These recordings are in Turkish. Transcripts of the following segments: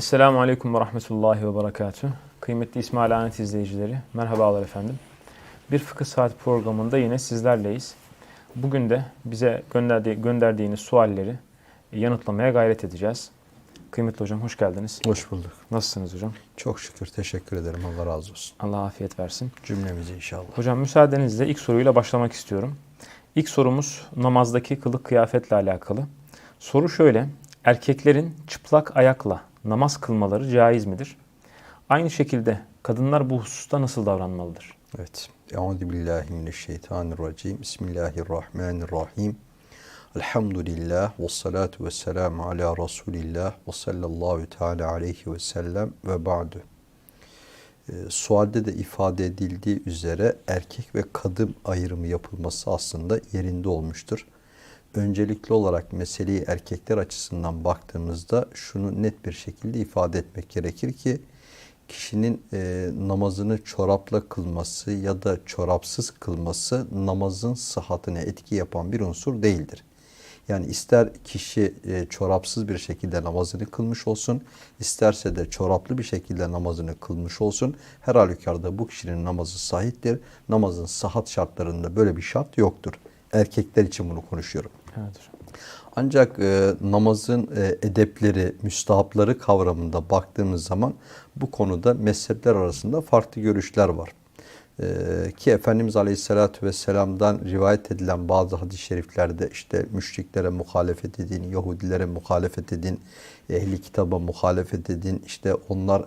Esselamu Aleyküm ve Rahmetullahi ve Berekatuhu. Kıymetli İsmail Anet izleyicileri, merhabalar efendim. Bir Fıkıh Saat programında yine sizlerleyiz. Bugün de bize gönderdiği, gönderdiğiniz sualleri yanıtlamaya gayret edeceğiz. Kıymetli hocam hoş geldiniz. Hoş bulduk. Nasılsınız hocam? Çok şükür teşekkür ederim. Allah razı olsun. Allah afiyet versin. Cümlemize inşallah. Hocam müsaadenizle ilk soruyla başlamak istiyorum. İlk sorumuz namazdaki kılık kıyafetle alakalı. Soru şöyle. Erkeklerin çıplak ayakla namaz kılmaları caiz midir? Aynı şekilde kadınlar bu hususta nasıl davranmalıdır? Evet. Euzu billahi mineşşeytanirracim. Bismillahirrahmanirrahim. Elhamdülillah ve salatu ve selamu ala Resulillah ve sallallahu teala aleyhi ve sellem ve ba'du. Ee, sualde de ifade edildiği üzere erkek ve kadın ayrımı yapılması aslında yerinde olmuştur. Öncelikli olarak meseleyi erkekler açısından baktığımızda şunu net bir şekilde ifade etmek gerekir ki kişinin e, namazını çorapla kılması ya da çorapsız kılması namazın sıhhatine etki yapan bir unsur değildir. Yani ister kişi e, çorapsız bir şekilde namazını kılmış olsun, isterse de çoraplı bir şekilde namazını kılmış olsun. Her halükarda bu kişinin namazı sahiptir. Namazın sıhhat şartlarında böyle bir şart yoktur. Erkekler için bunu konuşuyorum. Evet. Ancak e, namazın e, edepleri, müstahapları kavramında baktığımız zaman bu konuda mezhepler arasında farklı görüşler var. E, ki Efendimiz Aleyhisselatü Vesselam'dan rivayet edilen bazı hadis-i şeriflerde işte müşriklere muhalefet edin, Yahudilere muhalefet edin, ehli kitaba muhalefet edin, işte onlar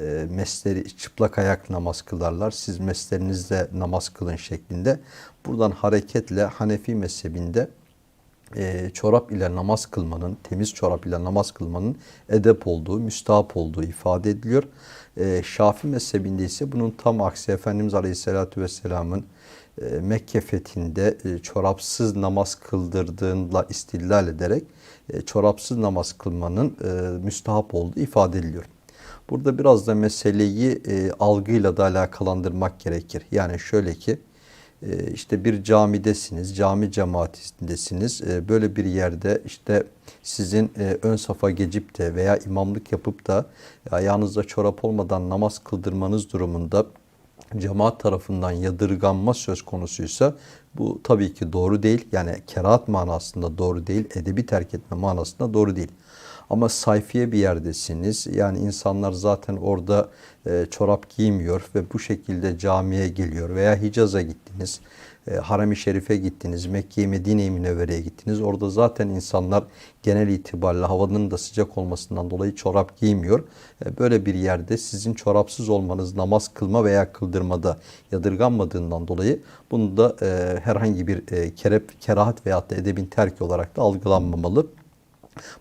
e, mesleri çıplak ayak namaz kılarlar. Siz meslerinizle namaz kılın şeklinde. Buradan hareketle Hanefi mezhebinde e, çorap ile namaz kılmanın, temiz çorap ile namaz kılmanın edep olduğu, müstahap olduğu ifade ediliyor. E, Şafi mezhebinde ise bunun tam aksi Efendimiz Aleyhisselatü Vesselam'ın e, Mekke fethinde e, çorapsız namaz kıldırdığında istillal ederek e, çorapsız namaz kılmanın e, müstahap olduğu ifade ediliyor. Burada biraz da meseleyi e, algıyla da alakalandırmak gerekir. Yani şöyle ki, e, işte bir camidesiniz, cami cemaatindesiniz. E, böyle bir yerde işte sizin e, ön safa geçip de veya imamlık yapıp da ayağınızda çorap olmadan namaz kıldırmanız durumunda cemaat tarafından yadırganma söz konusuysa bu tabii ki doğru değil. Yani kerahat manasında doğru değil, edebi terk etme manasında doğru değil. Ama sayfiye bir yerdesiniz. Yani insanlar zaten orada e, çorap giymiyor ve bu şekilde camiye geliyor veya Hicaz'a gittiniz. E, Harem-i Şerif'e gittiniz, Mekke'ye, Medine-i Münevvere'ye gittiniz. Orada zaten insanlar genel itibariyle havanın da sıcak olmasından dolayı çorap giymiyor. E, böyle bir yerde sizin çorapsız olmanız namaz kılma veya kıldırmada yadırganmadığından dolayı bunu da e, herhangi bir e, kerep, kerahat veyahut da edebin terki olarak da algılanmamalı.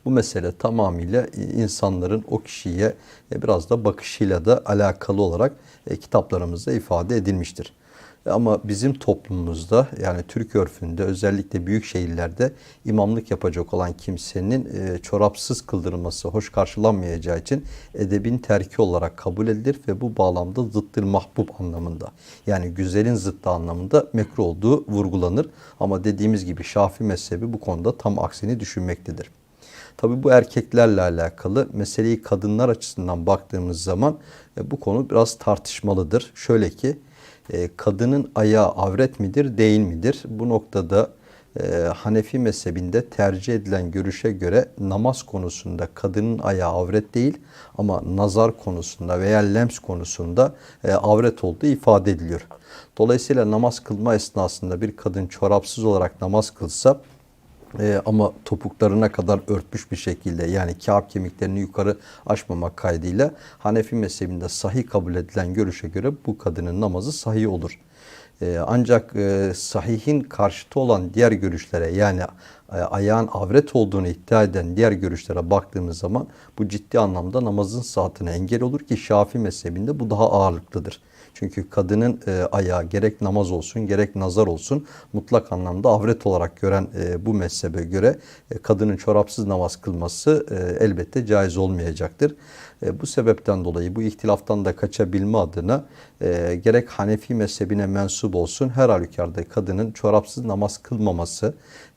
Bu mesele tamamıyla insanların o kişiye biraz da bakışıyla da alakalı olarak e, kitaplarımızda ifade edilmiştir. Ama bizim toplumumuzda yani Türk örfünde özellikle büyük şehirlerde imamlık yapacak olan kimsenin e, çorapsız kıldırılması hoş karşılanmayacağı için edebin terki olarak kabul edilir ve bu bağlamda zıttır mahbub anlamında yani güzelin zıttı anlamında mekruh olduğu vurgulanır. Ama dediğimiz gibi Şafi mezhebi bu konuda tam aksini düşünmektedir. Tabi bu erkeklerle alakalı meseleyi kadınlar açısından baktığımız zaman e, bu konu biraz tartışmalıdır. Şöyle ki e, kadının ayağı avret midir değil midir? Bu noktada e, Hanefi mezhebinde tercih edilen görüşe göre namaz konusunda kadının ayağı avret değil ama nazar konusunda veya lems konusunda e, avret olduğu ifade ediliyor. Dolayısıyla namaz kılma esnasında bir kadın çorapsız olarak namaz kılsa ee, ama topuklarına kadar örtmüş bir şekilde yani kağıt kemiklerini yukarı açmamak kaydıyla Hanefi mezhebinde sahih kabul edilen görüşe göre bu kadının namazı sahih olur. Ee, ancak e, sahihin karşıtı olan diğer görüşlere yani e, ayağın avret olduğunu iddia eden diğer görüşlere baktığımız zaman bu ciddi anlamda namazın saatine engel olur ki Şafi mezhebinde bu daha ağırlıklıdır. Çünkü kadının e, ayağı gerek namaz olsun gerek nazar olsun mutlak anlamda avret olarak gören e, bu mezhebe göre e, kadının çorapsız namaz kılması e, elbette caiz olmayacaktır. E, bu sebepten dolayı bu ihtilaftan da kaçabilme adına e, gerek Hanefi mezhebine mensup olsun her halükarda kadının çorapsız namaz kılmaması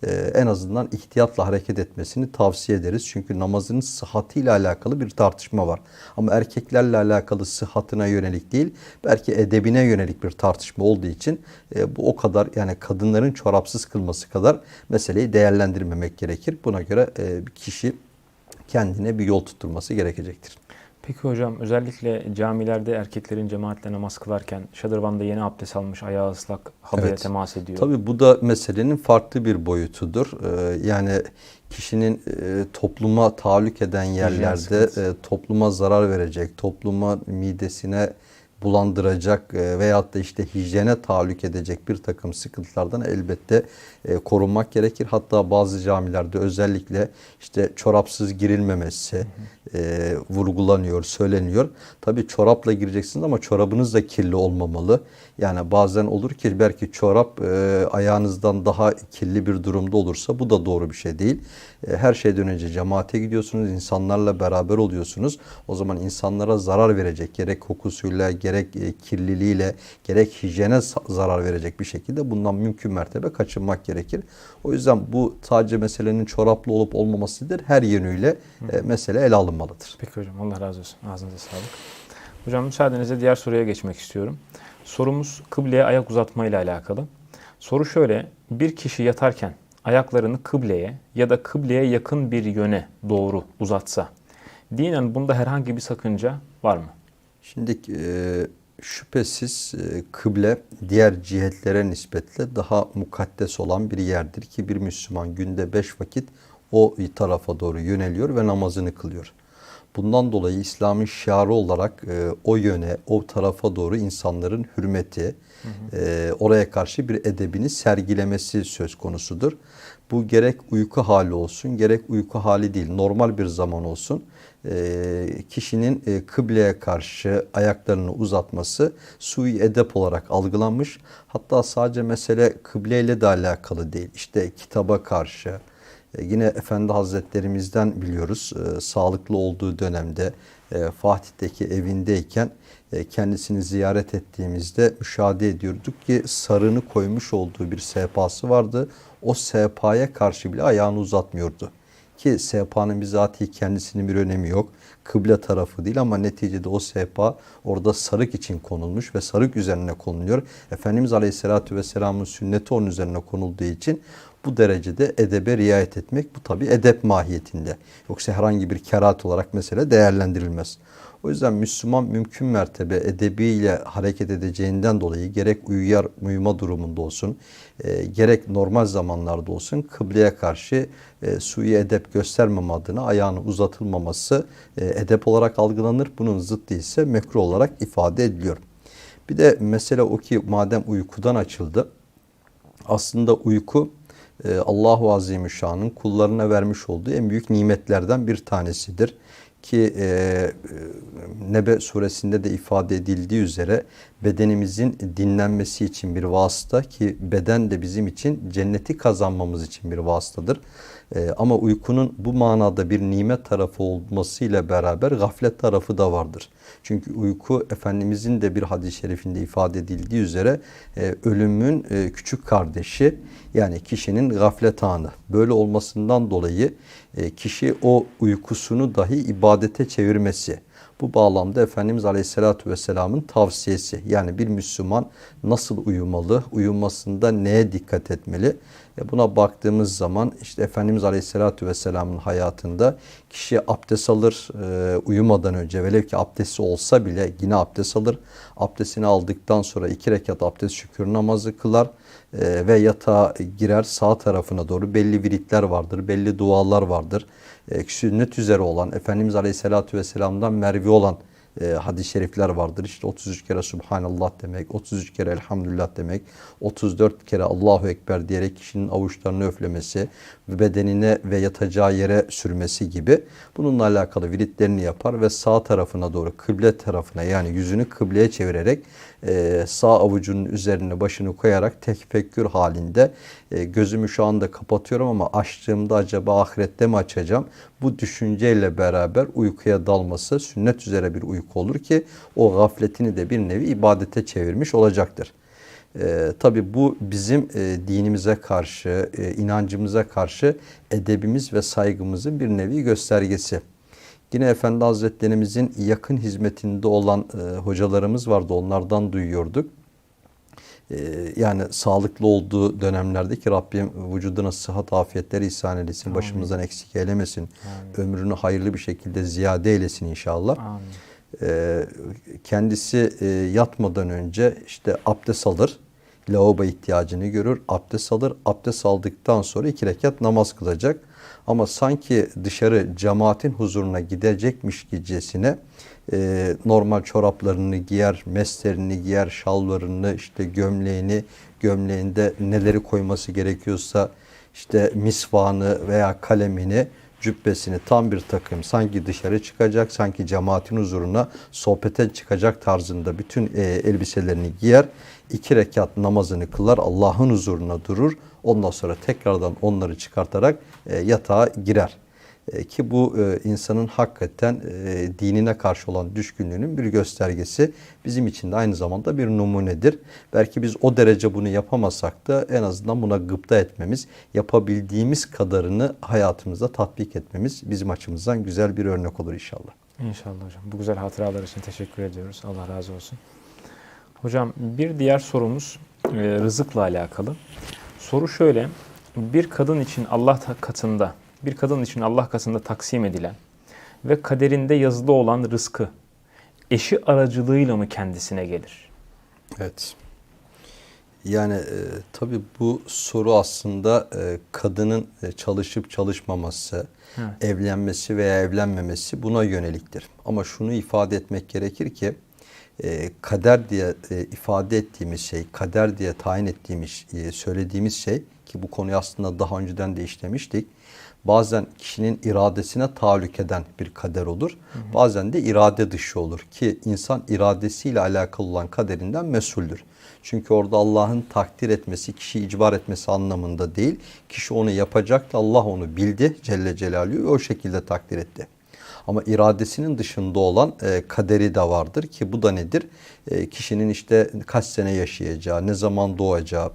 e, en azından ihtiyatla hareket etmesini tavsiye ederiz. Çünkü namazının sıhhatiyle alakalı bir tartışma var. Ama erkeklerle alakalı sıhhatine yönelik değil belki edebine yönelik bir tartışma olduğu için e, bu o kadar yani kadınların çorapsız kılması kadar meseleyi değerlendirmemek gerekir. Buna göre e, kişi kendine bir yol tutturması gerekecektir. Peki hocam özellikle camilerde erkeklerin cemaatle namaz kılarken şadırvanda yeni abdest almış ayağı ıslak havaya Evet. temas ediyor. Tabii bu da meselenin farklı bir boyutudur. Ee, yani kişinin e, topluma tahallük eden yerlerde e, topluma zarar verecek, topluma midesine bulandıracak e, veyahut da işte hijyene tahallük edecek bir takım sıkıntılardan elbette e, korunmak gerekir. Hatta bazı camilerde özellikle işte çorapsız girilmemesi e, vurgulanıyor, söyleniyor. Tabii çorapla gireceksiniz ama çorabınız da kirli olmamalı. Yani bazen olur ki belki çorap e, ayağınızdan daha kirli bir durumda olursa bu da doğru bir şey değil. E, her şeyden önce cemaate gidiyorsunuz, insanlarla beraber oluyorsunuz. O zaman insanlara zarar verecek gerek kokusuyla, gerek e, kirliliğiyle, gerek hijyene zarar verecek bir şekilde bundan mümkün mertebe kaçınmak gerekir. O yüzden bu sadece meselenin çoraplı olup olmamasıdır. Her yönüyle e, mesele ele alınmalıdır. Peki hocam Allah razı olsun. Ağzınıza sağlık. Hocam müsaadenizle diğer soruya geçmek istiyorum. Sorumuz kıbleye ayak uzatma ile alakalı. Soru şöyle. Bir kişi yatarken ayaklarını kıbleye ya da kıbleye yakın bir yöne doğru uzatsa dinen bunda herhangi bir sakınca var mı? Şimdi e, şüphesiz e, kıble diğer cihetlere nispetle daha mukaddes olan bir yerdir ki bir Müslüman günde beş vakit o tarafa doğru yöneliyor ve namazını kılıyor. Bundan dolayı İslam'ın şiarı olarak e, o yöne, o tarafa doğru insanların hürmeti, e, oraya karşı bir edebini sergilemesi söz konusudur. Bu gerek uyku hali olsun, gerek uyku hali değil, normal bir zaman olsun. E, kişinin e, kıbleye karşı ayaklarını uzatması sui edep olarak algılanmış. Hatta sadece mesele kıbleyle de alakalı değil. İşte kitaba karşı, Yine Efendi Hazretlerimizden biliyoruz e, sağlıklı olduğu dönemde e, Fatih'teki evindeyken e, kendisini ziyaret ettiğimizde müşahede ediyorduk ki sarığını koymuş olduğu bir sehpası vardı. O sehpaya karşı bile ayağını uzatmıyordu. Ki sehpanın bizatihi kendisinin bir önemi yok. Kıble tarafı değil ama neticede o sehpa orada sarık için konulmuş ve sarık üzerine konuluyor. Efendimiz Aleyhisselatü Vesselam'ın sünneti onun üzerine konulduğu için bu derecede edebe riayet etmek bu tabi edep mahiyetinde. Yoksa herhangi bir kerat olarak mesele değerlendirilmez. O yüzden Müslüman mümkün mertebe edebiyle hareket edeceğinden dolayı gerek uyuyar uyuma durumunda olsun, e, gerek normal zamanlarda olsun kıbleye karşı e, sui edep göstermem adına ayağını uzatılmaması e, edep olarak algılanır. Bunun zıttı ise mekruh olarak ifade ediliyor. Bir de mesele o ki madem uykudan açıldı, aslında uyku e, Allahu Azimüşşan'ın kullarına vermiş olduğu en büyük nimetlerden bir tanesidir. Ki e, e, Nebe suresinde de ifade edildiği üzere bedenimizin dinlenmesi için bir vasıta ki beden de bizim için cenneti kazanmamız için bir vasıtadır. E, ama uykunun bu manada bir nimet tarafı olmasıyla beraber gaflet tarafı da vardır. Çünkü uyku Efendimizin de bir hadis-i şerifinde ifade edildiği üzere e, ölümün e, küçük kardeşi yani kişinin gaflet anı. Böyle olmasından dolayı e, kişi o uykusunu dahi ibadete çevirmesi. Bu bağlamda Efendimiz Aleyhisselatü Vesselam'ın tavsiyesi. Yani bir Müslüman nasıl uyumalı, uyumasında neye dikkat etmeli? E buna baktığımız zaman işte Efendimiz Aleyhisselatü Vesselam'ın hayatında kişi abdest alır e, uyumadan önce velev ki abdesti olsa bile yine abdest alır. Abdestini aldıktan sonra iki rekat abdest şükür namazı kılar e, ve yatağa girer sağ tarafına doğru belli viritler vardır, belli dualar vardır. E, sünnet üzere olan Efendimiz Aleyhisselatü Vesselam'dan mervi olan e, hadis-i şerifler vardır. İşte 33 kere Subhanallah demek, 33 kere Elhamdülillah demek, 34 kere Allahu Ekber diyerek kişinin avuçlarını öflemesi bedenine ve yatacağı yere sürmesi gibi bununla alakalı viritlerini yapar ve sağ tarafına doğru kıble tarafına yani yüzünü kıbleye çevirerek e, sağ avucunun üzerine başını koyarak tefekkür halinde e, gözümü şu anda kapatıyorum ama açtığımda acaba ahirette mi açacağım? Bu düşünceyle beraber uykuya dalması sünnet üzere bir uyku olur ki o gafletini de bir nevi ibadete çevirmiş olacaktır. E, Tabi bu bizim e, dinimize karşı, e, inancımıza karşı edebimiz ve saygımızın bir nevi göstergesi. Yine Efendi Hazretlerimizin yakın hizmetinde olan e, hocalarımız vardı. Onlardan duyuyorduk. E, yani sağlıklı olduğu dönemlerde ki Rabbim vücuduna sıhhat afiyetleri ihsan eylesin. Başımızdan eksik eylemesin. Ömrünü hayırlı bir şekilde ziyade eylesin inşallah. Amin. E, kendisi e, yatmadan önce işte abdest alır. Lavabo ihtiyacını görür. Abdest alır. Abdest aldıktan sonra iki rekat namaz kılacak. Ama sanki dışarı cemaatin huzuruna gidecekmiş gecesine e, normal çoraplarını giyer, meslerini giyer, şalvarını, işte gömleğini, gömleğinde neleri koyması gerekiyorsa işte misvanı veya kalemini, cübbesini tam bir takım sanki dışarı çıkacak, sanki cemaatin huzuruna sohbete çıkacak tarzında bütün e, elbiselerini giyer. iki rekat namazını kılar, Allah'ın huzuruna durur. Ondan sonra tekrardan onları çıkartarak e, yatağa girer. E, ki bu e, insanın hakikaten e, dinine karşı olan düşkünlüğünün bir göstergesi. Bizim için de aynı zamanda bir numunedir. Belki biz o derece bunu yapamasak da en azından buna gıpta etmemiz, yapabildiğimiz kadarını hayatımızda tatbik etmemiz bizim açımızdan güzel bir örnek olur inşallah. İnşallah hocam. Bu güzel hatıralar için teşekkür ediyoruz. Allah razı olsun. Hocam bir diğer sorumuz rızıkla alakalı. Soru şöyle. Bir kadın için Allah katında, bir kadın için Allah katında taksim edilen ve kaderinde yazılı olan rızkı eşi aracılığıyla mı kendisine gelir? Evet. Yani e, tabii bu soru aslında e, kadının e, çalışıp çalışmaması, Evet. evlenmesi veya evlenmemesi buna yöneliktir. Ama şunu ifade etmek gerekir ki e, kader diye e, ifade ettiğimiz şey, kader diye tayin ettiğimiz, e, söylediğimiz şey ki bu konuyu aslında daha önceden de işlemiştik. Bazen kişinin iradesine tahallük eden bir kader olur. Bazen de irade dışı olur ki insan iradesiyle alakalı olan kaderinden mesuldür. Çünkü orada Allah'ın takdir etmesi, kişi icbar etmesi anlamında değil. Kişi onu yapacaktı, Allah onu bildi Celle Celaluhu ve o şekilde takdir etti. Ama iradesinin dışında olan e, kaderi de vardır ki bu da nedir? E, kişinin işte kaç sene yaşayacağı, ne zaman doğacağı,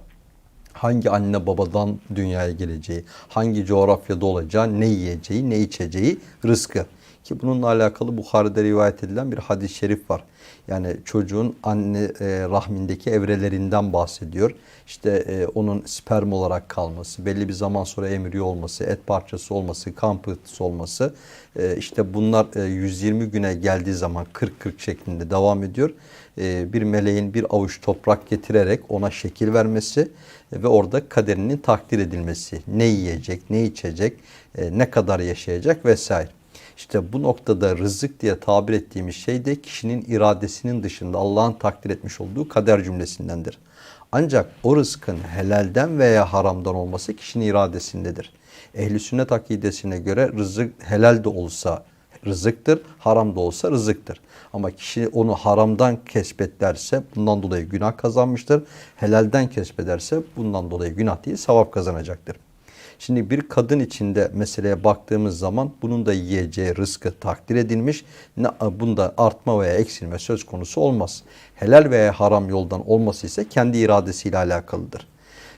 hangi anne babadan dünyaya geleceği, hangi coğrafyada olacağı, ne yiyeceği, ne içeceği, rızkı. Ki bununla alakalı Bukhari'de rivayet edilen bir hadis-i şerif var. Yani çocuğun anne e, rahmindeki evrelerinden bahsediyor. İşte e, onun sperm olarak kalması, belli bir zaman sonra emriyor olması, et parçası olması, kan pıhtısı olması. E, işte bunlar e, 120 güne geldiği zaman 40-40 şeklinde devam ediyor. E, bir meleğin bir avuç toprak getirerek ona şekil vermesi ve orada kaderinin takdir edilmesi. Ne yiyecek, ne içecek, e, ne kadar yaşayacak vesaire. İşte bu noktada rızık diye tabir ettiğimiz şey de kişinin iradesinin dışında Allah'ın takdir etmiş olduğu kader cümlesindendir. Ancak o rızkın helalden veya haramdan olması kişinin iradesindedir. Ehli sünnet akidesine göre rızık helal de olsa rızıktır, haram da olsa rızıktır. Ama kişi onu haramdan kesbederse bundan dolayı günah kazanmıştır. Helalden kesbederse bundan dolayı günah değil sevap kazanacaktır. Şimdi bir kadın içinde meseleye baktığımız zaman bunun da yiyeceği rızkı takdir edilmiş. Bunda artma veya eksilme söz konusu olmaz. Helal veya haram yoldan olması ise kendi iradesiyle alakalıdır.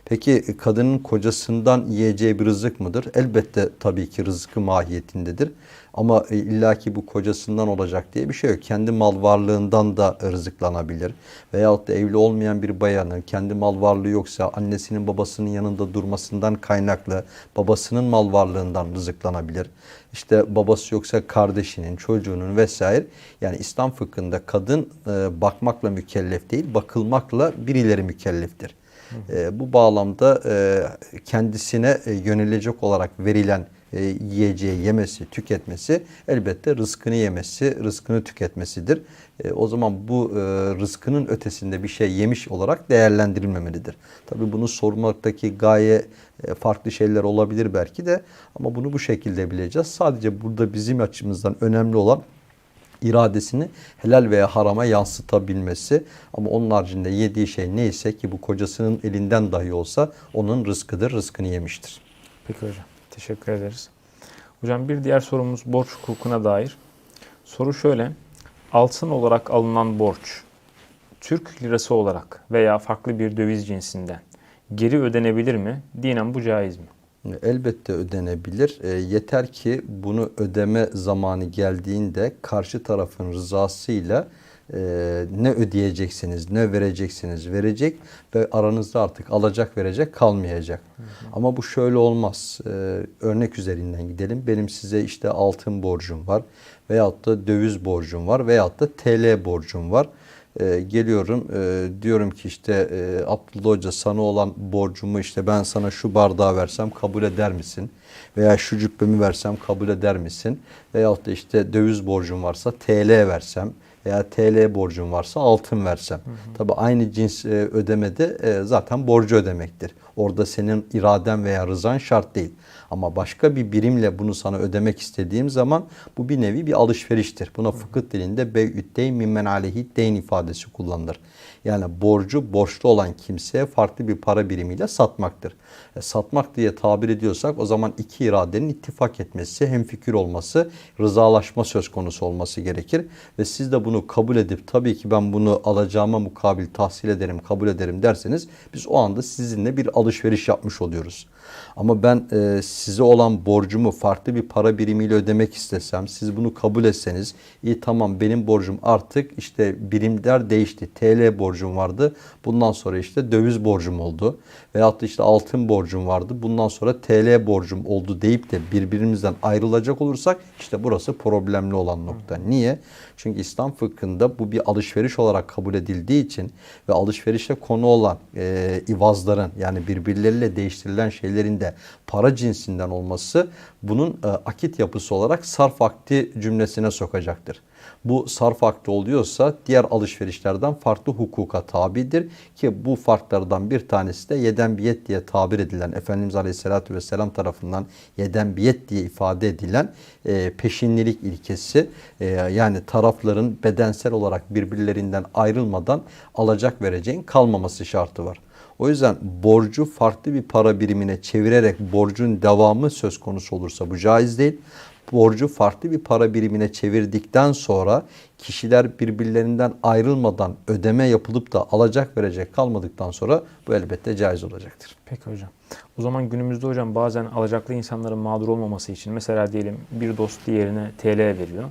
Peki kadının kocasından yiyeceği bir rızık mıdır? Elbette tabii ki rızkı mahiyetindedir. Ama e, illaki bu kocasından olacak diye bir şey yok. Kendi mal varlığından da rızıklanabilir. Veyahut da evli olmayan bir bayanın kendi mal varlığı yoksa annesinin babasının yanında durmasından kaynaklı babasının mal varlığından rızıklanabilir. İşte babası yoksa kardeşinin, çocuğunun vesaire. Yani İslam fıkhında kadın e, bakmakla mükellef değil, bakılmakla birileri mükelleftir. E, bu bağlamda e, kendisine e, yönelecek olarak verilen e, yiyeceği yemesi, tüketmesi elbette rızkını yemesi, rızkını tüketmesidir. E, o zaman bu e, rızkının ötesinde bir şey yemiş olarak değerlendirilmemelidir. Tabii bunu sormaktaki gaye e, farklı şeyler olabilir belki de ama bunu bu şekilde bileceğiz. Sadece burada bizim açımızdan önemli olan iradesini helal veya harama yansıtabilmesi ama onun haricinde yediği şey neyse ki bu kocasının elinden dahi olsa onun rızkıdır, rızkını yemiştir. Peki hocam. Teşekkür ederiz. Hocam bir diğer sorumuz borç hukukuna dair. Soru şöyle. Altın olarak alınan borç Türk lirası olarak veya farklı bir döviz cinsinden geri ödenebilir mi? Dinen bu caiz mi? Elbette ödenebilir. E, yeter ki bunu ödeme zamanı geldiğinde karşı tarafın rızasıyla e, ne ödeyeceksiniz, ne vereceksiniz verecek ve aranızda artık alacak verecek kalmayacak. Ama bu şöyle olmaz. E, örnek üzerinden gidelim. Benim size işte altın borcum var veyahut da döviz borcum var veyahut da TL borcum var. E, geliyorum e, diyorum ki işte e, Abdullah Hoca sana olan borcumu işte ben sana şu bardağı versem kabul eder misin? Veya şu cübbemi versem kabul eder misin? Veyahut da işte döviz borcum varsa TL versem veya TL borcum varsa altın versem. Tabi aynı cins e, ödemede e, zaten borcu ödemektir. Orada senin iraden veya rızan şart değil. Ama başka bir birimle bunu sana ödemek istediğim zaman bu bir nevi bir alışveriştir. Buna fıkıh dilinde bey'üddeyn mimmen aleyhi deyn ifadesi kullanılır. Yani borcu borçlu olan kimseye farklı bir para birimiyle satmaktır. E, satmak diye tabir ediyorsak o zaman iki iradenin ittifak etmesi, hemfikir olması, rızalaşma söz konusu olması gerekir. Ve siz de bunu kabul edip tabii ki ben bunu alacağıma mukabil tahsil ederim, kabul ederim derseniz biz o anda sizinle bir alışveriş yapmış oluyoruz. Ama ben e, size olan borcumu farklı bir para birimiyle ödemek istesem, siz bunu kabul etseniz, iyi tamam benim borcum artık işte birimler değişti. TL borcum vardı. Bundan sonra işte döviz borcum oldu. Veyahut da işte altın borcum vardı. Bundan sonra TL borcum oldu deyip de birbirimizden ayrılacak olursak işte burası problemli olan nokta. Niye? Çünkü İslam fıkhında bu bir alışveriş olarak kabul edildiği için ve alışverişte konu olan e, ivazların yani birbirleriyle değiştirilen şeylerin de para cinsinden olması bunun e, akit yapısı olarak sarf akti cümlesine sokacaktır. Bu sarf akti oluyorsa diğer alışverişlerden farklı hukuka tabidir ki bu farklardan bir tanesi de yeden biyet diye tabir edilen Efendimiz Aleyhisselatü Vesselam tarafından yeden biyet diye ifade edilen e, peşinlilik ilkesi e, yani tarafların bedensel olarak birbirlerinden ayrılmadan alacak vereceğin kalmaması şartı var. O yüzden borcu farklı bir para birimine çevirerek borcun devamı söz konusu olursa bu caiz değil. Borcu farklı bir para birimine çevirdikten sonra kişiler birbirlerinden ayrılmadan ödeme yapılıp da alacak verecek kalmadıktan sonra bu elbette caiz olacaktır. Peki hocam. O zaman günümüzde hocam bazen alacaklı insanların mağdur olmaması için mesela diyelim bir dost diğerine TL veriyor.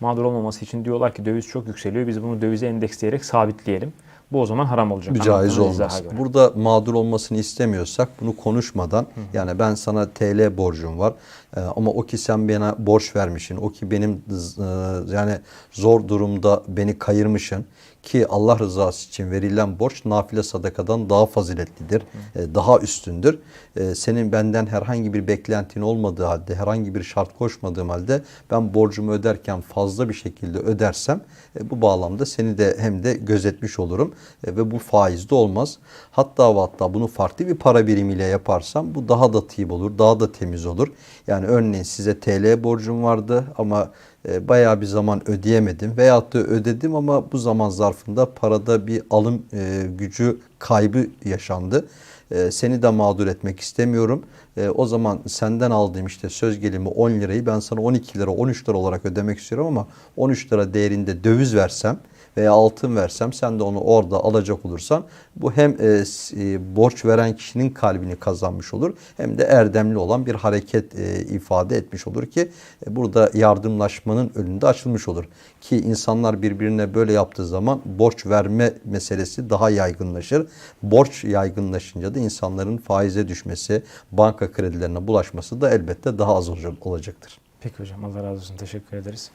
Mağdur olmaması için diyorlar ki döviz çok yükseliyor. Biz bunu dövize endeksleyerek sabitleyelim. Bu o zaman haram olacak. Bir caiz olmaz. Burada mağdur olmasını istemiyorsak bunu konuşmadan yani ben sana TL borcum var e, ama o ki sen bana borç vermişsin. O ki benim e, yani zor durumda beni kayırmışsın ki Allah rızası için verilen borç nafile sadakadan daha faziletlidir. e, Daha üstündür. E, Senin benden herhangi bir beklentin olmadığı halde, herhangi bir şart koşmadığım halde ben borcumu öderken fazla bir şekilde ödersem e, bu bağlamda seni de hem de gözetmiş olurum e, ve bu faizde olmaz. Hatta ve hatta bunu farklı bir para birimiyle yaparsam bu daha da tiyip olur, daha da temiz olur. Yani örneğin size TL borcum vardı ama e, bayağı bir zaman ödeyemedim veyahut da ödedim ama bu zaman zarfında parada bir alım e, gücü kaybı yaşandı. E, seni de mağdur etmek istemiyorum. E, o zaman senden aldığım işte söz gelimi 10 lirayı ben sana 12 lira 13 lira olarak ödemek istiyorum ama 13 lira değerinde döviz versem veya altın versem sen de onu orada alacak olursan bu hem e, e, borç veren kişinin kalbini kazanmış olur hem de erdemli olan bir hareket e, ifade etmiş olur ki e, burada yardımlaşmanın önünde açılmış olur. Ki insanlar birbirine böyle yaptığı zaman borç verme meselesi daha yaygınlaşır. Borç yaygınlaşınca da insanların faize düşmesi, banka kredilerine bulaşması da elbette daha az olacak- olacaktır. Peki hocam Allah razı olsun. Teşekkür ederiz.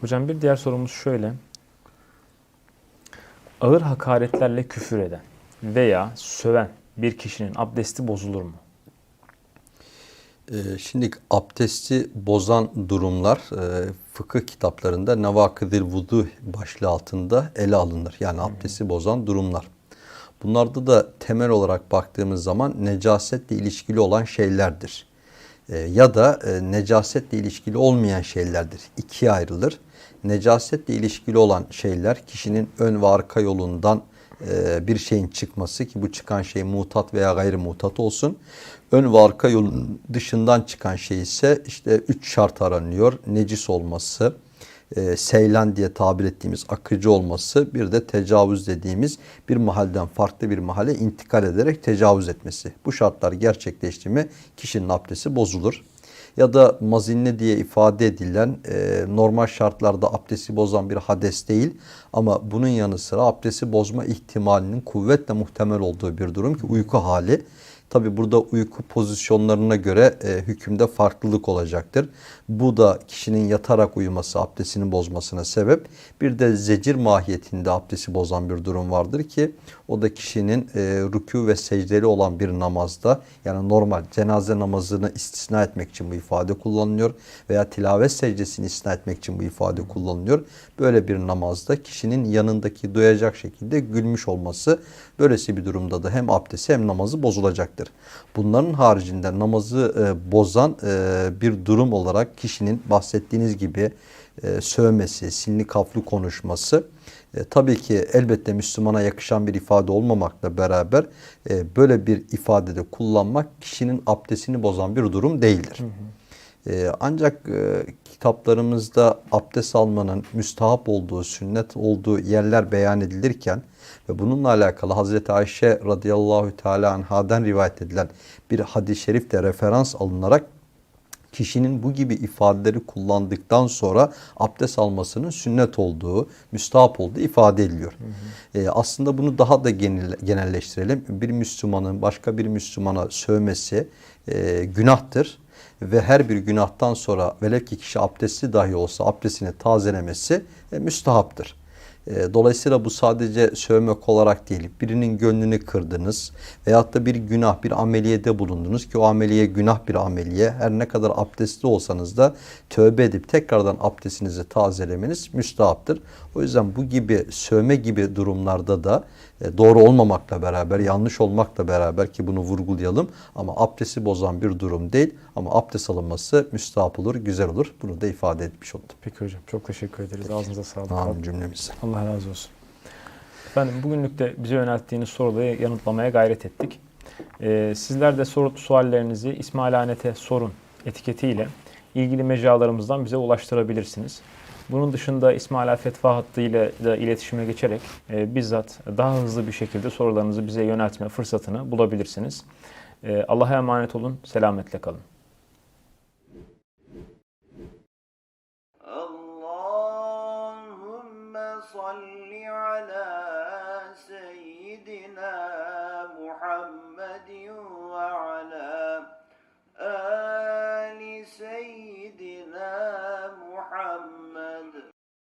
Hocam bir diğer sorumuz şöyle. Ağır hakaretlerle küfür eden veya söven bir kişinin abdesti bozulur mu? Ee, Şimdi abdesti bozan durumlar e, fıkıh kitaplarında nevakıdil vudu başlığı altında ele alınır. Yani abdesti bozan durumlar. Bunlarda da temel olarak baktığımız zaman necasetle ilişkili olan şeylerdir. E, Ya da e, necasetle ilişkili olmayan şeylerdir. İkiye ayrılır. Necasetle ilişkili olan şeyler kişinin ön ve arka yolundan e, bir şeyin çıkması ki bu çıkan şey mutat veya gayri mutat olsun. Ön ve arka yolun dışından çıkan şey ise işte üç şart aranıyor. Necis olması, e, seylan diye tabir ettiğimiz akıcı olması, bir de tecavüz dediğimiz bir mahalden farklı bir mahalle intikal ederek tecavüz etmesi. Bu şartlar gerçekleşti mi kişinin abdesti bozulur. Ya da mazinne diye ifade edilen e, normal şartlarda abdesti bozan bir hades değil ama bunun yanı sıra abdesti bozma ihtimalinin kuvvetle muhtemel olduğu bir durum ki uyku hali. Tabi burada uyku pozisyonlarına göre e, hükümde farklılık olacaktır. Bu da kişinin yatarak uyuması abdestini bozmasına sebep. Bir de zecir mahiyetinde abdesti bozan bir durum vardır ki o da kişinin e, rükû ve secdeli olan bir namazda yani normal cenaze namazını istisna etmek için bu ifade kullanılıyor veya tilavet secdesini istisna etmek için bu ifade kullanılıyor. Böyle bir namazda kişinin yanındaki duyacak şekilde gülmüş olması böylesi bir durumda da hem abdesti hem namazı bozulacaktır. Bunların haricinde namazı e, bozan e, bir durum olarak kişinin bahsettiğiniz gibi e, sövmesi, sinli kaflı konuşması e, tabii ki elbette Müslümana yakışan bir ifade olmamakla beraber e, böyle bir ifadede kullanmak kişinin abdestini bozan bir durum değildir. E, ancak e, kitaplarımızda abdest almanın müstahap olduğu, sünnet olduğu yerler beyan edilirken ve bununla alakalı Hazreti Ayşe radıyallahu teala anhadan rivayet edilen bir hadis-i şerif de referans alınarak kişinin bu gibi ifadeleri kullandıktan sonra abdest almasının sünnet olduğu, müstahap olduğu ifade ediliyor. Ee, aslında bunu daha da genel, genelleştirelim. Bir Müslümanın başka bir Müslümana sövmesi e, günahtır ve her bir günahtan sonra velev ki kişi abdestli dahi olsa abdestini tazelemesi e, müstahaptır. E, Dolayısıyla bu sadece sövmek olarak değil, birinin gönlünü kırdınız veyahut da bir günah, bir ameliyede bulundunuz ki o ameliye günah bir ameliye. Her ne kadar abdestli olsanız da tövbe edip tekrardan abdestinizi tazelemeniz müstahaptır. O yüzden bu gibi sövme gibi durumlarda da e, doğru olmamakla beraber, yanlış olmakla beraber ki bunu vurgulayalım ama abdesti bozan bir durum değil ama abdest alınması müstahap olur, güzel olur. Bunu da ifade etmiş oldum. Peki hocam çok teşekkür ederiz. Ağzınıza sağlık. Amin cümlemize. Allah razı olsun. Efendim bugünlük de bize yönelttiğiniz soruları yanıtlamaya gayret ettik. Ee, sizler de soru, suallerinizi İsmailanete sorun etiketiyle ilgili mecralarımızdan bize ulaştırabilirsiniz. Bunun dışında İsmaila Fetva hattı ile de iletişime geçerek e, bizzat daha hızlı bir şekilde sorularınızı bize yöneltme fırsatını bulabilirsiniz. E, Allah'a emanet olun, selametle kalın.